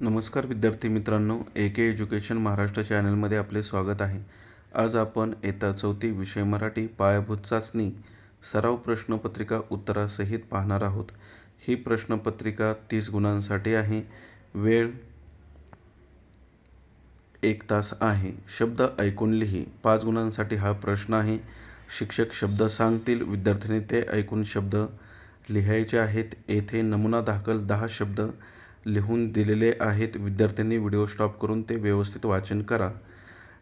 नमस्कार विद्यार्थी मित्रांनो ए के एज्युकेशन महाराष्ट्र चॅनलमध्ये आपले स्वागत आहे. आज आपण येता चौथी विषय मराठी पायाभूत चाचणी सराव प्रश्नपत्रिका उत्तरासहित पाहणार आहोत. ही प्रश्नपत्रिका तीस गुणांसाठी आहे. वेळ एक तास आहे. शब्द ऐकून लिही. पाच गुणांसाठी हा प्रश्न आहे. शिक्षक शब्द सांगतील. विद्यार्थ्यांनी ते ऐकून शब्द लिहायचे आहेत. येथे नमुना दाखल दहा शब्द. लिहून दिलेले आहेत. विद्यार्थ्यांनी व्हिडिओ स्टॉप करून ते व्यवस्थित वाचन करा.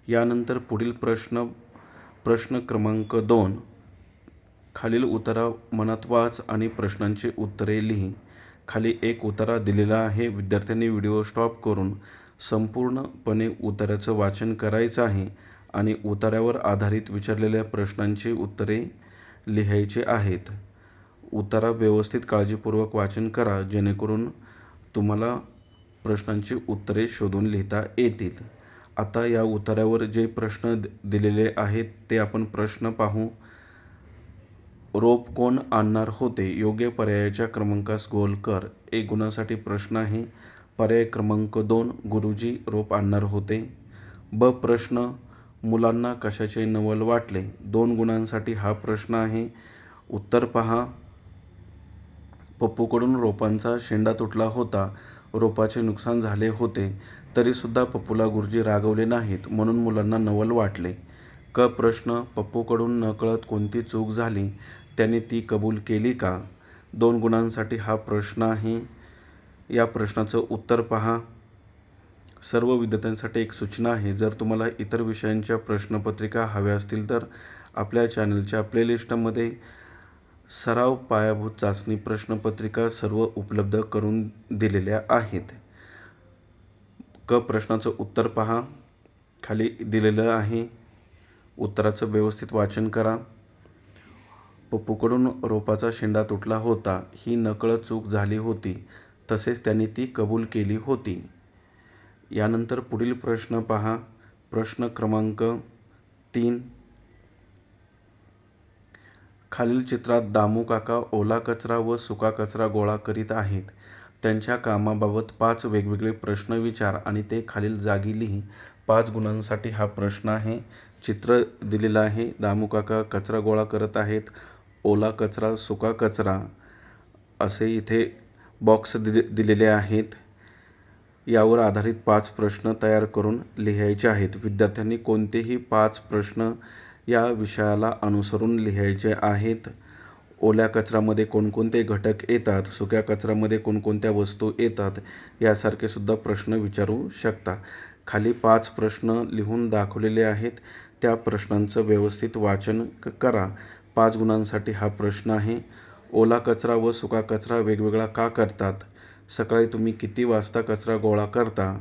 यानंतर पुढील प्रश्न प्रश्न क्रमांक दोन. खालील उतारा मनात वाच आणि प्रश्नांची उत्तरे लिही. खाली एक उतारा दिलेला आहे. विद्यार्थ्यांनी व्हिडिओ स्टॉप करून संपूर्णपणे उताराचं वाचन करायचं आहे आणि उतार्यावर आधारित विचारलेल्या प्रश्नांची उत्तरे लिहायची आहेत. उतारा व्यवस्थित काळजीपूर्वक वाचन करा जेणेकरून तुम्हाला प्रश्नांची उत्तरे शोधून लिहिता येतील. आता या उतार्यावर जे प्रश्न दिलेले आहेत ते आपण प्रश्न पाहू. रोप कोण आणणार होते? योग्य पर्यायाच्या क्रमांकास गोल कर. एक गुणासाठी प्रश्न आहे. पर्याय क्रमांक दोन गुरुजी रोप आणणार होते. ब प्रश्न मुलांना कशाचे नवल वाटले? दोन गुणांसाठी हा प्रश्न आहे. उत्तर पहा. पप्पूकडून रोपांचा शेंडा तुटला होता. रोपाचे नुकसान झाले होते. तरीसुद्धा पप्पूला गुरुजी रागवले नाहीत म्हणून मुलांना नवल वाटले. क प्रश्न पप्पूकडून नकळत कोणती चूक झाली? त्याने ती कबूल केली का? दोन गुणांसाठी हा प्रश्न आहे. या प्रश्नाचं उत्तर पहा. सर्व विद्यार्थ्यांसाठी एक सूचना आहे. जर तुम्हाला इतर विषयांच्या प्रश्नपत्रिका हव्या असतील तर आपल्या चॅनलच्या प्लेलिस्टमध्ये सराव पायाभूत चाचणी प्रश्नपत्रिका सर्व उपलब्ध करून दिलेल्या आहेत. क प्रश्नाचं उत्तर पहा. खाली दिलेलं आहे. उत्तराचं व्यवस्थित वाचन करा. पप्पूकडून रोपाचा शेंडा तुटला होता. ही नकळ चूक झाली होती. तसेच त्यांनी ती कबूल केली होती. यानंतर पुढील प्रश्न पहा. प्रश्न क्रमांक तीन. खालील चित्रात दामू काका ओला कचरा व सुका कचरा गोळा करीत आहेत. त्यांच्या कामाबाबत पाच वेगवेगळे प्रश्न विचार आणि ते खालील जागी लिही. पाच गुणांसाठी हा प्रश्न आहे. चित्र दिलेलं आहे. दामू काका कचरा गोळा करत आहेत. ओला कचरा सुका कचरा असे इथे बॉक्स दि दिलेले आहेत. यावर आधारित पाच प्रश्न तयार करून लिहायचे आहेत. विद्यार्थ्यांनी कोणतेही पाच प्रश्न या विषयाला अनुसरून लिहायचे आहेत. ओल्या कचऱ्यामध्ये कोणकोणते घटक येतात? सुक्या कचऱ्यामध्ये कोणकोणत्या वस्तू येतात? यासारखे सुद्धा प्रश्न विचारू शकता. खाली पाच प्रश्न लिहून दाखवलेले आहेत. त्या प्रश्नांचं व्यवस्थित वाचन क- करा. पाच गुणांसाठी हा प्रश्न आहे. ओला कचरा व सुका कचरा वेगवेगळा का करतात? सकाळी तुम्ही किती वाजता कचरा गोळा करता?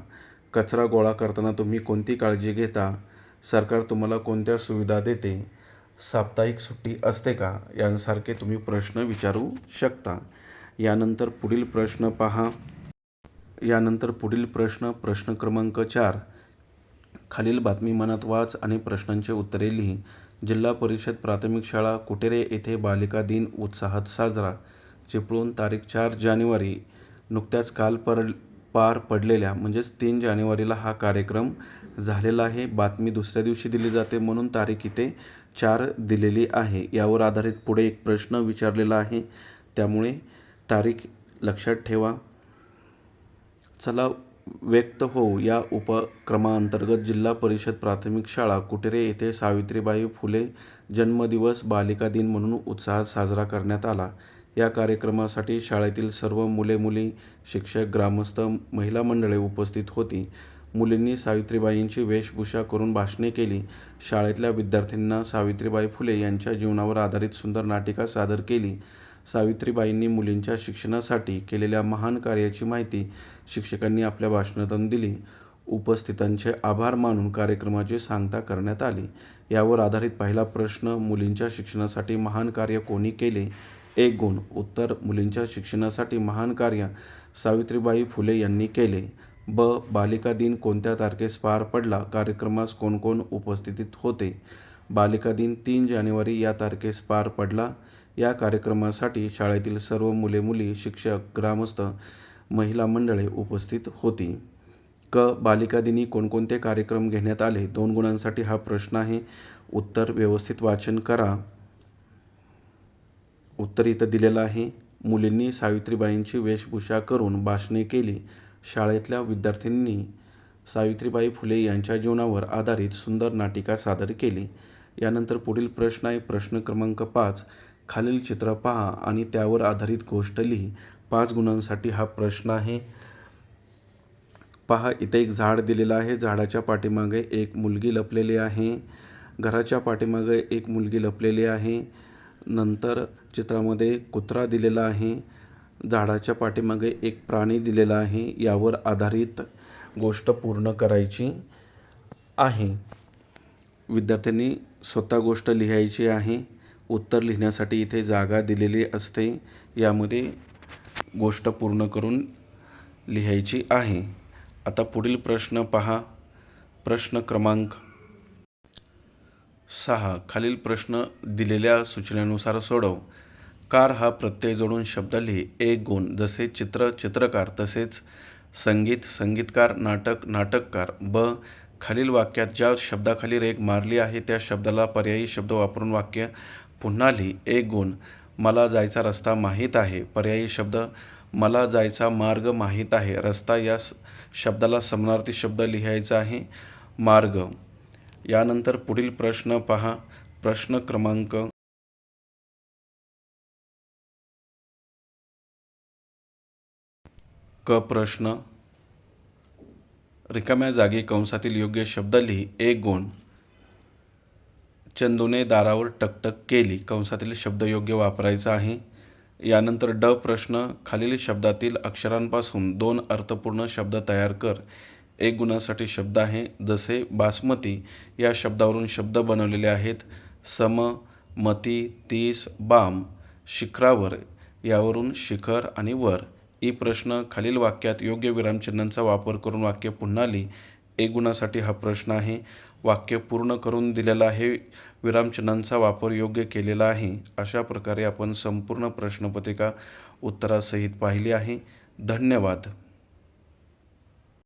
कचरा गोळा करताना तुम्ही कोणती काळजी घेता? सरकार तुम्हाला कोणत्या सुविधा देते? साप्ताहिक सुट्टी असते का? यांसारखे तुम्ही प्रश्न विचारू शकता. यानंतर पुढील प्रश्न पहा. यानंतर पुढील प्रश्न प्रश्न क्रमांक चार. खालील बातमी मनात वाच आणि प्रश्नांचे उत्तरे लिही. जिल्हा परिषद प्राथमिक शाळा कुटेरे येथे बालिका दिन उत्साहात साजरा. चिपळूण तारीख चार जानेवारी. नुकत्याच काल पर पार पडलेल्या म्हणजेच तीन जानेवारीला हा कार्यक्रम झालेला आहे. बातमी दुसऱ्या दिवशी दिली जाते म्हणून तारीख इथे चार दिलेली आहे. यावर आधारित पुढे एक प्रश्न विचारलेला आहे. त्यामुळे तारीख लक्षात ठेवा. चला व्यक्त होऊ. या उपक्रमाअंतर्गत जिल्हा परिषद प्राथमिक शाळा कुटेरे येथे सावित्रीबाई फुले जन्मदिवस बालिका दिन म्हणून उत्साहात साजरा करण्यात आला. या कार्यक्रमासाठी शाळेतील सर्व मुले मुली शिक्षक ग्रामस्थ महिला मंडळे उपस्थित होती. मुलींनी सावित्रीबाईंची वेशभूषा करून भाषणे केली. शाळेतल्या विद्यार्थ्यांना सावित्रीबाई फुले यांच्या जीवनावर आधारित सुंदर नाटिका सादर केली. सावित्रीबाईंनी मुलींच्या शिक्षणासाठी केलेल्या महान कार्याची माहिती शिक्षकांनी आपल्या भाषणातून दिली. उपस्थितांचे आभार मानून कार्यक्रमाची सांगता करण्यात आली. यावर आधारित पहिला प्रश्न मुलींच्या शिक्षणासाठी महान कार्य कोणी केले? एक गुण. उत्तर मुलींच्या शिक्षणासाठी महान कार्य सावित्रीबाई फुले यांनी केले. ब. बालिका दिन कोणत्या तारखेस पार पडला? कार्यक्रमास कोण कोण उपस्थितीत होते? बालिका दिन तीन जानेवारी या तारखेस पार पडला. या कार्यक्रमासाठी शाळेतील सर्व मुले मुली शिक्षक ग्रामस्थ महिला मंडळे उपस्थित होती. क. बालिका दिनी कोणकोणते कार्यक्रम घेण्यात आले? दोन गुणांसाठी हा प्रश्न आहे. उत्तर व्यवस्थित वाचन करा. उत्तर इथं दिलेलं आहे. मुलींनी सावित्रीबाईंची वेशभूषा करून भाषणे केली. शाळेतल्या विद्यार्थ्यांनी सावित्रीबाई फुले यांच्या जीवनावर आधारित सुंदर नाटिका सादर केली. यानंतर पुढील प्रश्न आहे. प्रश्न क्रमांक पाच. खालील चित्र पहा आणि त्यावर आधारित गोष्ट लिही. पाच गुणांसाठी हा प्रश्न आहे. पहा इथे एक झाड दिलेलं आहे. झाडाच्या पाठीमागे एक मुलगी लपलेली आहे. घराच्या पाठीमागे एक मुलगी लपलेली आहे. नंतर चित्रामध्ये कुत्रा दिलेला आहे. झाडाच्या पाठीमागे एक प्राणी दिलेला आहे. यावर आधारित गोष्ट पूर्ण करायची आहे. विद्यार्थ्यांनी स्वतः गोष्ट लिहायची आहे. उत्तर लिहिण्यासाठी इथे जागा दिलेली असते. यामध्ये गोष्ट पूर्ण करून लिहायची आहे. आता पुढील प्रश्न पहा. प्रश्न क्रमांक सहा खालील प्रश्न दिलेल्या सूचनेनुसार सोडव. कार हा प्रत्यय जोडून शब्द लिही. एक गुण जसे चित्र चित्रकार तसेच संगीत संगीतकार नाटक नाटककार. ब खालील वाक्यात ज्या शब्दाखाली रेग मारली आहे त्या शब्दाला पर्यायी शब्द वापरून वाक्य पुन्हा लिही. एक गुण मला जायचा रस्ता माहीत आहे. पर्यायी शब्द मला जायचा मार्ग माहीत आहे. रस्ता या शब्दाला समानार्थी शब्द लिहायचा आहे. मार्ग यानंतर पुढील प्रश्न पहा. प्रश्न क्रमांक क प्रश्न. रिकाम्या जागी कंसातील योग्य शब्द लिही. एक गुण. चंदूने दारावर टकटक केली. कंसातील शब्द योग्य वापरायचा आहे. यानंतर ड प्रश्न. खालील शब्दातील अक्षरांपासून दोन अर्थपूर्ण शब्द तयार कर. एक गुणासाठी शब्द आहे. जसे बासमती या शब्दावरून शब्द बनवलेले आहेत. सम मती तीस बाम शिखरावर यावरून शिखर आणि वर. ई प्रश्न खालील वाक्यात योग्य विरामचिन्हांचा वापर करून वाक्य पुन्हा लिही. एक गुणासाठी हा प्रश्न आहे. वाक्य पूर्ण करून दिलेला आहे. विरामचिन्हांचा वापर योग्य केलेला आहे. अशा प्रकारे आपण संपूर्ण प्रश्नपत्रिका उत्तरासहित पाहिली आहे. धन्यवाद.